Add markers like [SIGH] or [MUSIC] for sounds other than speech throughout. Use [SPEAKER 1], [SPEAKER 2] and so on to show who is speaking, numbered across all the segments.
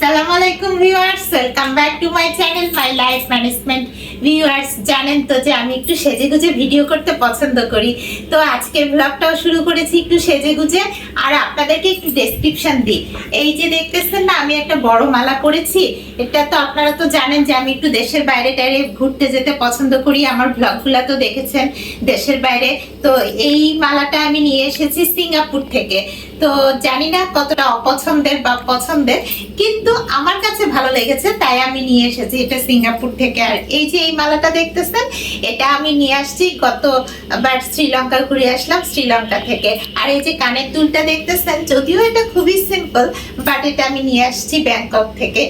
[SPEAKER 1] আসসালামু আলাইকুম viewers welcome back to my channel my life management viewers জানেন তো যে আমি একটু সেজে গুজে ভিডিও করতে পছন্দ করি। তো আজকের ব্লগটাও শুরু করেছি একটু সেজে গুজে আর আপনাদেরকে একটু ডেসক্রিপশন দিই। এই যে দেখতেছেন না, আমি একটা বড় মালা পরেছি। এটা তো আপনারা তো জানেন যে আমি একটু দেশের বাইরে টাইরে ঘুরতে যেতে পছন্দ করি। আমার ব্লগগুলো তো দেখেছেন দেশের বাইরে। তো এই মালাটা আমি নিয়ে এসেছি সিঙ্গাপুর থেকে। তো জানি না কতটা অপছন্দের বা পছন্দের, কিন্তু আমার কাছে ভালো লেগেছে, তাই আমি নিয়ে এসেছি এটা সিঙ্গাপুর থেকে। আর এই যে এই মালাটা দেখতেছেন, এটা আমি নিয়ে আসছি, গতবার শ্রীলঙ্কা ঘুরে আসলাম শ্রীলঙ্কা থেকে। আর এই যে কানের দুলটা দেখতেছেন, যদিও এটা খুবই সিম্পল বাট এটা আমি নিয়ে আসছি ব্যাংকক থেকে।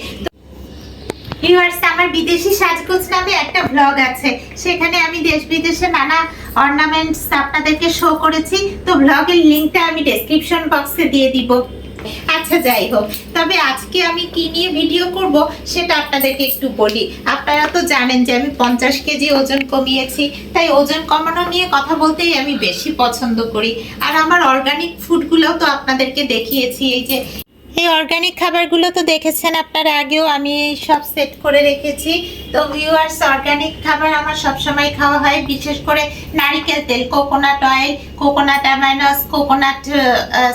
[SPEAKER 1] ভিউয়ার্স আমার বিদেশি সাজগোজ নামে একটা ব্লগ আছে। সেখানে আমি দেশ বিদেশে নানা অর্নামেন্টস আপনাদেরকে শো করেছি। তো ব্লগের লিংকটা আমি ডেসক্রিপশন বক্সে দিয়ে দিব। আচ্ছা যাই হোক। তবে আজকে আমি কি নিয়ে ভিডিও করব সেটা আপনাদেরকে একটু বলি। আপনারা তো জানেন যে আমি পঞ্চাশ কেজি ওজন কমিয়েছি। তাই ওজন কমানো নিয়ে কথা বলতেই আমি বেশি পছন্দ করি। আর আমার অর্গানিক ফুডগুলোও তো আপনাদেরকে দেখিয়েছি। এই যে অর্গানিক খাবারগুলো তো দেখেছেন আপনারা আগেও, আমি সব সেট করে রেখেছি। তো ভিউয়ার্স অর্গানিক খাবার আমার সবসময় খাওয়া হয়, বিশেষ করে নারিকেল তেল coconut oil coconut aminos coconut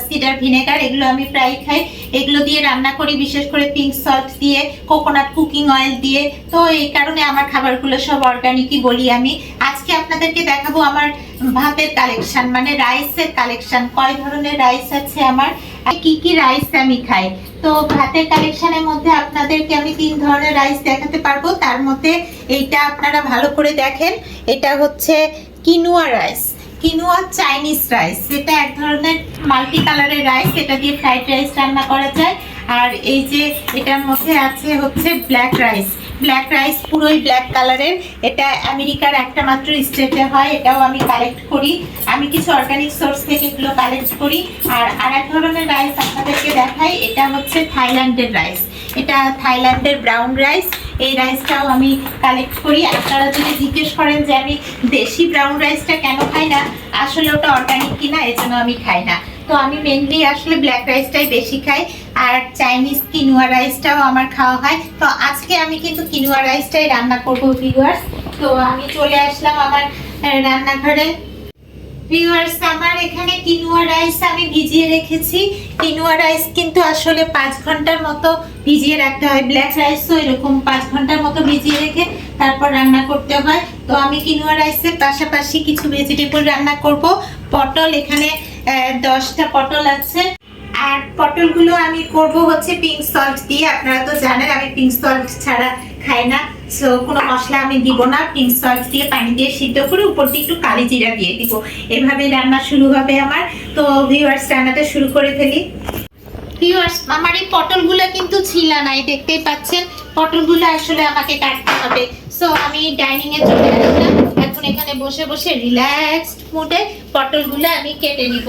[SPEAKER 1] cider vinegar এগুলো আমি প্রায় খাই। এগুলো দিয়ে রান্না করি, বিশেষ করে পিঙ্ক সল্ট দিয়ে কোকোনাট কুকিং অয়েল দিয়ে। তো এই কারণে আমার খাবারগুলো সব অর্গানিকই বলি আমি। আজকে আপনাদেরকে দেখাবো আমার ভাতের কালেকশন মানে রাইসের কালেকশন কয় ধরনের রাইস আছে আমার? কি কি রাইস আমি খাই? তো ভাতের কালেকশনের মধ্যে আপনাদেরকে আমি তিন ধরনের রাইস দেখাতে পারব। তার মধ্যে এইটা আপনারা ভালো করে দেখেন। এটা হচ্ছে quinoa rice quinoa Chinese rice এটা এক ধরনের মাল্টি কালারের রাইস এটা দিয়ে ফ্রাইড রাইস রান্না করা যায়। আর এই যে এটার মধ্যে আছে হচ্ছে ব্ল্যাক রাইস ব্ল্যাক রাইস পুরোই ব্ল্যাক কালারের এটা আমেরিকার একটা মাত্র স্টেটে হয়, এটাও আমি কালেক্ট করি। আমি কিছু অর্গানিক সোর্স থেকে এগুলো কালেক্ট করি। আর আরেক ধরনের রাইস আপনাদেরকে দেখাই, এটা হচ্ছে থাইল্যান্ডের রাইস এটা থাইল্যান্ডের ব্রাউন রাইস এই রাইসটাও আমি কালেক্ট করি। আপনারা যদি জিজ্ঞেস করেন যে আমি দেশি ব্রাউন রাইসটা কেন খাই না, আসলে ওটা অর্গানিক কিনা, এজন্য আমি খাই না। তো আমি মেনলি আসলে ব্ল্যাক রাইসটাই বেশি খাই। আর চাইনিজ কিনুয়া রাইসটাও আমার খাওয়া হয়। তো আজকে আমি কিন্তু কিনুয়া রাইসটাই রান্না করব ভিউয়ার্স তো আমি চলে আসলাম আমার রান্নাঘরে। ভিউয়ার্স আমার এখানে কিনুয়া রাইস আমি ভিজিয়ে রেখেছি। কিনুয়া রাইস কিন্তু আসলে পাঁচ ঘণ্টার মতো ভিজিয়ে রাখতে হয়। ব্ল্যাক রাইসও এরকম পাঁচ ঘণ্টার মতো ভিজিয়ে রেখে তারপর রান্না করতে হয়। তো আমি কিনুয়া রাইসের পাশাপাশি কিছু ভেজিটেবল রান্না করব। পটল এখানে দশটা পটল আছে। আর পটলগুলো আমি করব হচ্ছে পিঙ্ক সল্ট দিয়ে। আপনারা তো জানেন, আমি পিঙ্ক সল্ট ছাড়া খাই না। সো কোনো মশলা আমি দিব না। পিঙ্ক সল্ট দিয়ে পানি দিয়ে সিদ্ধ করে উপর দিয়ে একটু কালি জিরা দিয়ে দিব। এভাবে রান্না শুরু হবে আমার। তো ভিউয়ার্স রান্নাটা শুরু করে ফেলি। ভিউয়ার্স আমার এই পটলগুলো কিন্তু ছিলা নাই দেখতেই পাচ্ছেন। পটলগুলো আসলে আমাকে কাটতে হবে। সো আমি ডাইনিং এ চলে আসলাম। এখন এখানে বসে বসে রিল্যাক্সড মুডে পটলগুলো আমি কেটে নিব।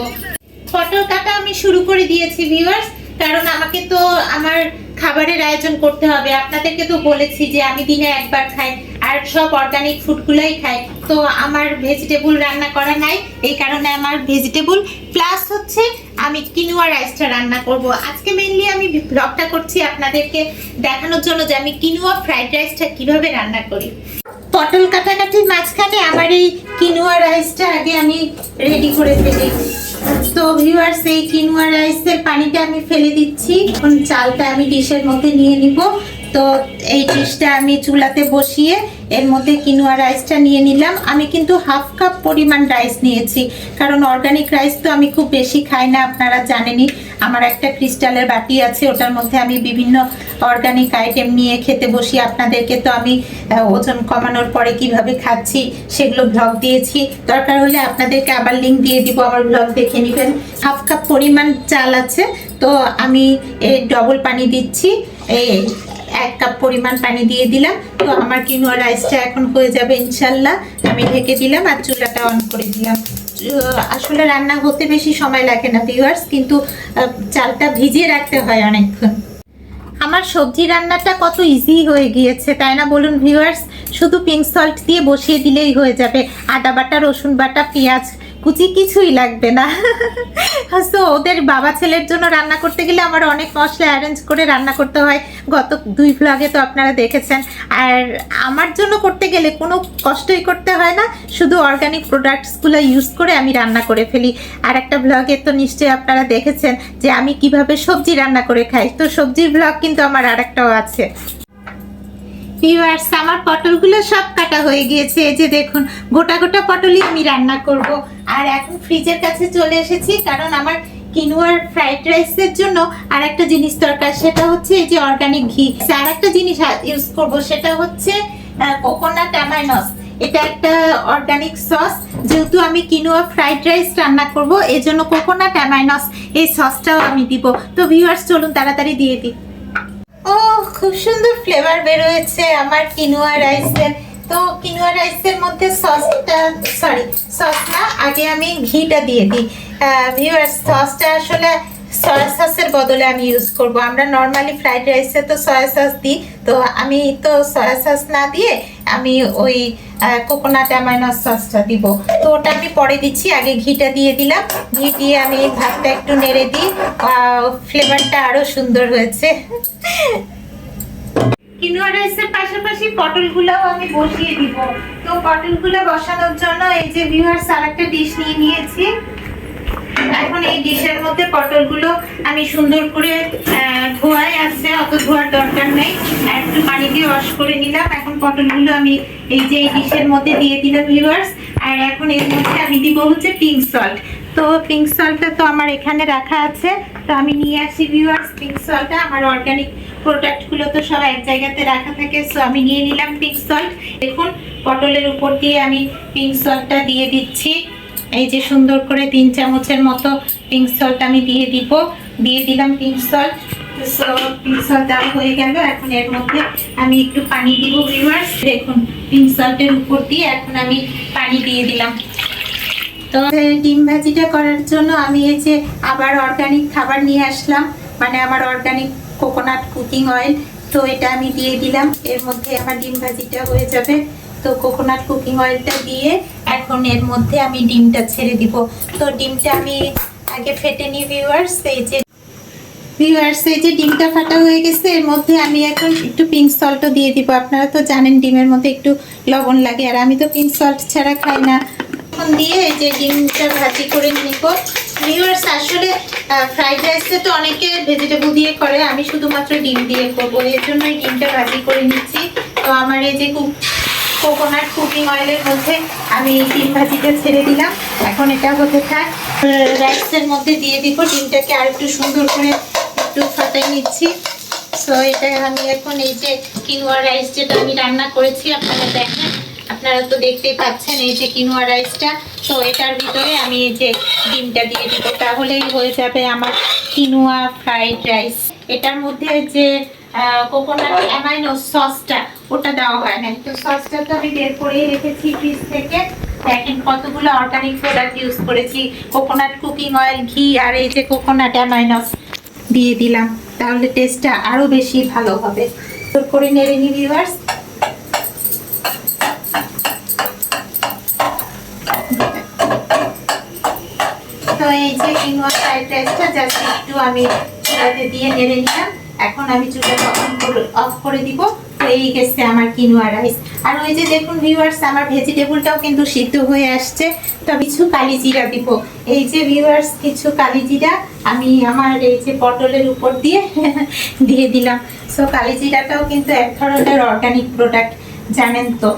[SPEAKER 1] পটল কাটা আমি শুরু করে দিয়েছি ভিউয়ার্স কারণ আমাকে তো আমার খাবারের আয়োজন করতে হবে। আপনাদেরকে তো বলেছি যে আমি দিনে একবার খাই, আর সব অর্গানিক ফুডগুলোই খাই। তো আমার ভেজিটেবল রান্না করা নাই, এই কারণে আমার ভেজিটেবল প্লাস হচ্ছে, আমি কিনুয়া রাইসটা রান্না করব। আজকে মেনলি আমি ব্লগটা করছি আপনাদেরকে দেখানোর জন্য যে আমি কিনুয়া ফ্রাইড রাইসটা কীভাবে রান্না করি। পটল কাটাকাটির মাঝখানে আমার এই কিনুয়া রাইসটা আগে আমি রেডি করে ফেলি। তো ভিউয়ার্স এই কিনুয়া রাইসের পানিটা আমি ফেলে দিচ্ছি। এখন চালটা আমি ডিশের মধ্যে নিয়ে নিব। তো এই ডিশটা আমি চুলাতে বসিয়ে এর মধ্যে কিনুয়া রাইসটা নিয়ে নিলাম। আমি কিন্তু হাফ কাপ পরিমাণ রাইস নিয়েছি, কারণ অর্গানিক রাইস তো আমি খুব বেশি খাই না, আপনারা জানেনই। আমার একটা ক্রিস্টালের বাটি আছে, ওটার মধ্যে আমি বিভিন্ন অর্গানিক আইটেম নিয়ে খেতে বসি। আপনাদেরকে তো আমি ওজন কমানোর পরে কীভাবে খাচ্ছি সেগুলো ব্লগ দিয়েছি। দরকার হলে আপনাদেরকে আবার লিঙ্ক দিয়ে দিব, আমার ব্লগ দেখে নেবেন। হাফ কাপ পরিমাণ চাল আছে, তো আমি ডবল পানি দিচ্ছি। এই এক কাপ পরিমাণ পানি দিয়ে দিলাম। তো আমার কিনোয়া রাইসটা এখন হয়ে যাবে ইনশাল্লাহ। আমি ঢেকে দিলাম আর চুলাটা অন করে দিলাম। আসলে রান্না হতে বেশি সময় লাগে না ভিউয়ার্স কিন্তু চালটা ভিজিয়ে রাখতে হয় অনেকক্ষণ। আমার সবজি রান্নাটা কত ইজি হয়ে গিয়েছে, তাই না বলুন ভিউয়ার্স শুধু পিঙ্ক সল্ট দিয়ে বসিয়ে দিলেই হয়ে যাবে। আদা বাটা, রসুন বাটা, পেঁয়াজ কুচি কিছুই লাগবে না। তো ওদের বাবা ছেলের জন্য রান্না করতে গেলে আমার অনেক মশলা অ্যারেঞ্জ করে রান্না করতে হয়। গত দুই ভ্লগে তো আপনারা দেখেছেন। আর আমার জন্য করতে গেলে কোনো কষ্টই করতে হয় না। শুধু অর্গানিক প্রোডাক্টসগুলো ইউজ করে আমি রান্না করে ফেলি। আর একটা ব্লগে তো নিশ্চয়ই আপনারা দেখেছেন যে আমি কীভাবে সবজি রান্না করে খাই। তো সবজির ব্লগ কিন্তু আমার আরেকটাও আছে। ভিউয়ার্স আমার পটলগুলো সব কাটা হয়ে গিয়েছে। এই যে দেখুন, গোটা গোটা পটলই আমি রান্না করব। আর এখন ফ্রিজের কাছে চলে এসেছি, কারণ আমার কিনুয়ার ফ্রাইড রাইসের জন্য আর একটা জিনিস দরকার, সেটা হচ্ছে এই যে অর্গানিক ঘি। আর একটা জিনিস ইউজ করব, সেটা হচ্ছে কোকোনাট অ্যামাইনস এটা একটা অর্গানিক সস যেহেতু আমি কিনুয়া ফ্রাইড রাইস রান্না করব, এজন্য কোকোনাট অ্যামাইনস এই সসটাও আমি দিব। তো ভিউয়ার্স চলুন তাড়াতাড়ি দিয়ে দিই। ও খুব সুন্দর ফ্লেভার বেরোয়েছে আমার কিনুয়া রাইসের তো কিনুয়া রাইসের মধ্যে সসটা সরি সস না, আগে আমি ঘিটা দিয়ে দিই। ভিউয়ার্স সসটা আসলে সয়া সসের বদলে আমি ইউজ করব। আমরা নর্মালি ফ্রাইড রাইসে তো সয়া সস দিই। তো আমি তো সয়া সস না দিয়ে আমি ওই কোকোনাট অ্যামাইনাস সসটা দিব। তো ওটা আমি পরে দিচ্ছি। আগে ঘিটা দিয়ে দিলাম। ঘি দিয়ে আমি ভাতটা একটু নেড়ে দিই। ফ্লেভারটা আরও সুন্দর হয়েছে। কিনোয়া রাইসের পাশাপাশি পটলগুলোও আমি বসিয়ে দিব। তো পটলগুলো বসানোর জন্য এই যে ভিউয়ার্স আর একটা ডিশ নিয়ে নিয়েছি। এখন এই ডিশের মধ্যে পটলগুলো আমি সুন্দর করে ধোয়াই আছে, অত ধোয়ার দরকার নেই। একটু পানি দিয়ে ওয়াশ করে নিলাম। এখন পটলগুলো আমি এই যে এই ডিশের মধ্যে দিয়ে দিলাম ভিউয়ার্স আর এখন এর মধ্যে আমি দিব হচ্ছে পিঙ্ক সল্ট তো পিঙ্ক সল্টটা তো আমার এখানে রাখা আছে। তো আমি নিয়ে আসি ভিউয়ার্স পিঙ্ক সল্টটা আমার অর্গানিক প্রোডাক্টগুলো তো সব এক জায়গাতে রাখা থাকে সো আমি নিয়ে নিলাম পিঙ্ক সল্ট দেখুন, পটলের উপর দিয়ে আমি পিঙ্ক সল্টটা দিয়ে দিচ্ছি। এই যে সুন্দর করে তিন চামচের মতো পিঙ্ক সল্ট আমি দিয়ে দিব। দিয়ে দিলাম পিঙ্ক সল্ট একটু পানি দিব পানি দিয়ে দিলাম। তো ডিম করার জন্য আমি এই যে আবার অর্গানিক খাবার নিয়ে আসলাম। মানে আমার অর্গানিক কোকোনাট কুকিং অয়েল তো এটা আমি দিয়ে দিলাম। এর মধ্যে আমার ডিম ভাজিটা হয়ে যাবে। তো কোকোনাট কুকিং অয়েলটা দিয়ে এখন এর মধ্যে আমি ডিমটা ছেড়ে দিব। তো ডিমটা আমি আগে ফেটে নিই ভিউয়ার্স এই যে ভিউয়ার্স এই যে ডিমটা ফাটা হয়ে গেছে, এর মধ্যে আমি এখন একটু পিঙ্ক সল্টও দিয়ে দিব। আপনারা তো জানেন ডিমের মধ্যে একটু লবণ লাগে, আর আমি তো পিঙ্ক সল্ট ছাড়া খাই না। এখন দিয়ে এই যে ডিমটা ভাজি করে নিব। ভিউয়ার্স আসলে ফ্রাইড রাইসে তো অনেকে ভেজিটেবল দিয়ে করে, আমি শুধুমাত্র ডিম দিয়ে করব। এর জন্য ডিমটা ভাজি করে নিচ্ছি। তো আমার এই যে কুক কোকোনাট কুকিং অয়েলের মধ্যে আমি ডিম ভাজিটা ছেড়ে দিলাম। এখন এটা হতে থাক। রাইসের মধ্যে দিয়ে দিব, ডিমটাকে আর একটু সুন্দর করে একটু ফাটাই নিচ্ছি। সো এটা আমি এখন এই যে কিনোয়া রাইস যেটা আমি রান্না করেছি, আপনারা দেখেন, আপনারা তো দেখতেই পাচ্ছেন এই যে কিনোয়া রাইসটা তো এটার ভিতরে আমি এই যে ডিমটা দিয়ে দিব, তাহলেই হয়ে যাবে আমার কিনোয়া ফ্রাইড রাইস এটার মধ্যে যে কোকোনাট অ্যামাইনো সসটা ওটা দেওয়া হয় না তো সসটা তো আমি বের করেই রেখেছি ফ্রিজ থেকে। দেখেন কতগুলো অর্গানিক প্রোডাক্ট ইউজ করেছি। কোকোনাট কুকিং অয়েল ঘি আর এই যে কোকোনাট অ্যামাইনস দিয়ে দিলাম। তাহলে টেস্টটা আরও বেশি ভালো হবে। তোর করে নেড়ে নি ভিউয়ার্স এই যে কিনোয়া ফ্রাইড রাইসটা জাস্ট একটু আমি চুলাতে দিয়ে নেড়ে নিলাম। এখন আমি চুলাটা অফ করে দিব। হয়ে গেছে আমার কিনোয়া রাইস। আর ওই যে দেখুন ভিউয়ার্স আমার ভেজিটেবলটাও কিন্তু সিদ্ধ হয়ে আসছে। তো কিছু কালি জিরা দিব। এই যে ভিউয়ার্স কিছু কালি জিরা আমি আমার এই যে পটলের উপর দিয়ে [LAUGHS] দিয়ে দিলাম। সো কালি জিরাটাও কিন্তু এক ধরনের অর্গানিক প্রোডাক্ট জানেন তো।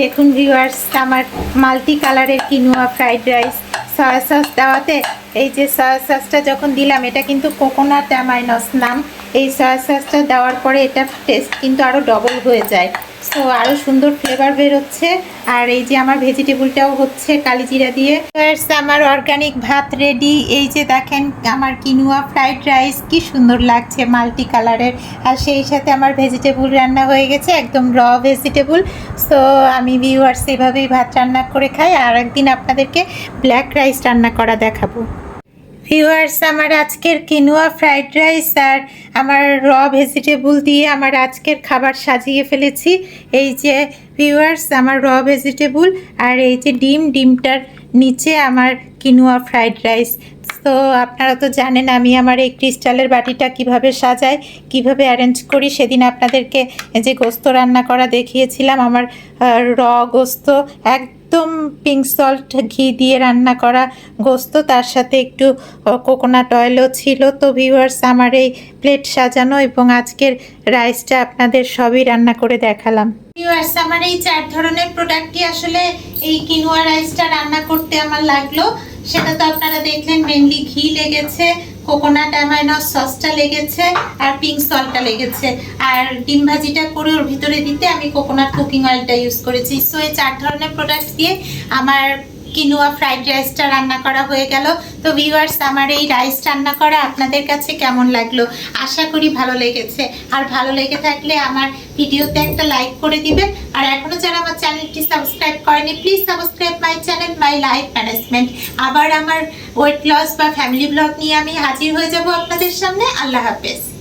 [SPEAKER 1] দেখুন ভিউয়ার্স আমার মাল্টি কালারের quinoa fried rice soya sauce দেওয়াতে, এই যে সয়া সসটা যখন দিলাম, এটা কিন্তু কোকোনাট অ্যামাইনস নাম। এই সয়া সসটা দেওয়ার পরে এটা টেস্ট কিন্তু আরও ডবল হয়ে যায়। সো আরও সুন্দর ফ্লেভার বেরোচ্ছে আর এই যে আমার ভেজিটেবলটাও হচ্ছে কালিজিরা দিয়ে। Viewers, আমার অর্গানিক ভাত রেডি এই যে দেখেন আমার কিনুয়া ফ্রাইড রাইস কি সুন্দর লাগছে মাল্টি কালারের আর সেই সাথে আমার ভেজিটেবল রান্না হয়ে গেছে একদম র ভেজিটেবল সো আমি ভিউয়ার্স এভাবেই ভাত রান্না করে খাই। আর একদিন আপনাদেরকে ব্ল্যাক রাইস রান্না করা দেখাবো। ভিউয়ার্স আমার আজকের কিনুয়া ফ্রাইড রাইস আর আমার র ভেজিটেবল দিয়ে আমার আজকের খাবার সাজিয়ে ফেলেছি। এই যে ভিউয়ার্স আমার র ভেজিটেবল আর এই যে ডিম, ডিমটার নিচে আমার কিনুয়া ফ্রাইড রাইস তো আপনারা তো জানেন আমি আমার এই ক্রিস্টালের বাটিটা কীভাবে সাজাই, কীভাবে অ্যারেঞ্জ করি। সেদিন আপনাদেরকে যে গোস্ত রান্না করা দেখিয়েছিলাম, আমার র গোস্ত একদম পিঙ্ক সল্ট ঘি দিয়ে রান্না করা গোস্ত, তার সাথে একটু কোকোনাট অয়েলও ছিল। তো ভিউয়ার্স আমার এই প্লেট সাজানো এবং আজকের রাইসটা আপনাদের সবই রান্না করে দেখালাম। ভিউয়ার্স আমার এই চার ধরনের প্রোডাক্টই আসলে এই কিনোয়া রাইসটা রান্না করতে আমার লাগল। সেটা তো আপনারা দেখলেন মেনলি ঘি লেগেছে কোকোনাট অ্যামাইনস সসটা লেগেছে আর পিঙ্ক সল্টটা লেগেছে। আর ডিম ভাজিটা করে ওর ভিতরে দিতে আমি কোকোনাট কুকিং অয়েলটা ইউজ করেছি। সো এই চার ধরনের প্রোডাক্ট দিয়ে আমার কিনোয়া ফ্রাইড রাইসটা রান্না করা হয়ে গেল। তো ভিউয়ার্স আমার এই রাইস রান্না করা আপনাদের কাছে কেমন লাগল? আশা করি ভালো লেগেছে। আর ভালো লেগে থাকলে আমার ভিডিওতে একটা লাইক করে দিবেন। আর এখনও যারা আমার চ্যানেলটি সাবস্ক্রাইব করেনি please subscribe my channel my life management আবার আমার ওয়েট লস বা ফ্যামিলি ব্লগ নিয়ে আমি হাজির হয়ে যাব আপনাদের সামনে। আল্লাহ হাফেজ।